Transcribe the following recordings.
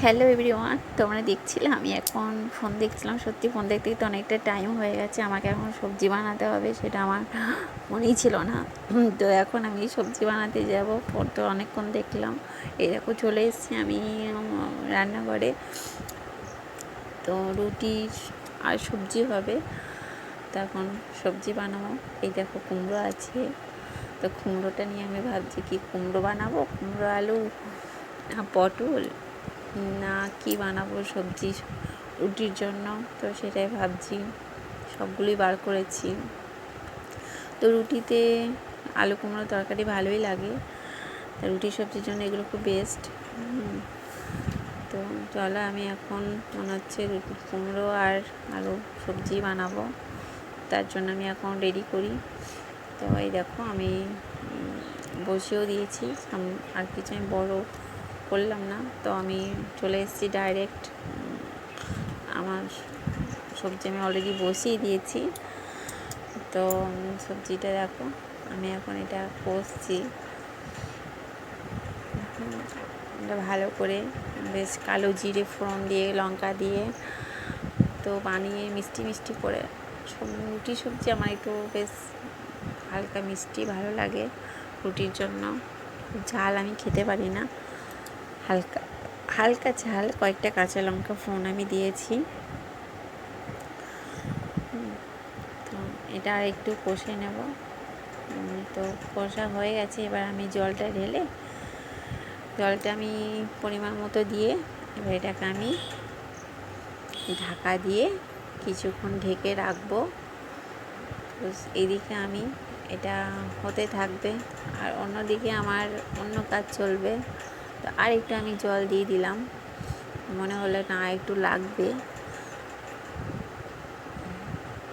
Hello everyone তোমরা দেখছিলে? আমি এখন ফোন দেখছিলাম, সত্যি ফোন দেখতে দেখতে অনেকটা টাইম হয়ে গেছে। আমাকে এখন সবজি বানাতে হবে, সেটা আমার মনেই ছিল না। তো এখন আমি সবজি বানাতে যাব। ফোন তো অনেকক্ষণ দেখলাম। এই দেখো, চলে এসেছি আমি রান্নাঘরে। তো রুটি আর সবজি হবে। তখন সবজি বানাবো। এই দেখো, কুমড়ো আছে। তো কুমড়োটা নিয়ে আমি ভাবছি কি কুমড়ো বানাবো? কুমড়ো, আলু, না, পটল, না, কি বানাবো সবজি রুটির জন্য? তো সেটাই ভাবছি, সবগুলোই বার করেছি। তো রুটিতে আলু, কুমড়ো তরকারি ভালোই লাগে। রুটি, সবজির জন্য এগুলো খুব বেস্ট তো চলো আমি এখন মনে হচ্ছে রুটি, কুমড়ো আর আলু, সবজি বানাবো। তার জন্য আমি এখন রেডি করি। তো এই দেখো আমি বসিয়েও দিয়েছি। আর কিছু আমি বড় করলাম না। তো আমি চলে এসেছি ডাইরেক্ট আমার সবজি আমি অলরেডি বসিয়ে দিয়েছি। তো সবজিটা দেখো, আমি এখন এটা কষছি। এটা ভালো করে, বেশ কালো জিরে ফোড়ন দিয়ে, লঙ্কা দিয়ে, তো বানিয়ে মিষ্টি মিষ্টি করে। সব রুটি সবজি আমার একটু বেশ হালকা মিষ্টি, ভালো লাগে রুটির জন্য। ঝাল আমি খেতে পারি না। হালকা হালকা ঝাল, কয়েকটা কাঁচা লঙ্কা ফোন আমি দিয়েছি। তো এটা আর একটু কষে নেব। তো কষা হয়ে গেছে, এবার আমি জলটা ঢেলে, জলটা আমি পরিমাণ মতো দিয়ে এবার এটাকে আমি ঢাকা দিয়ে কিছুক্ষণ ঢেকে রাখব। এদিকে আমি, এটা হতে থাকবে, আর অন্যদিকে আমার অন্য কাজ চলবে। তো আর একটু আমি জল দিয়ে দিলাম। মনে হলো না একটু লাগবে।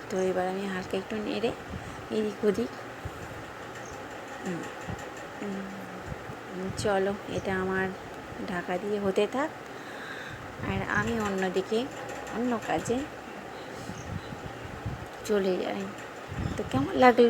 তো এবার আমি হালকা একটু নেড়ে এদিক ওদিক। চলো, এটা আমার ঢাকা দিয়ে হতে থাক। আর আমি অন্যদিকে অন্য কাজে চলে যাই। তো কেমন লাগল?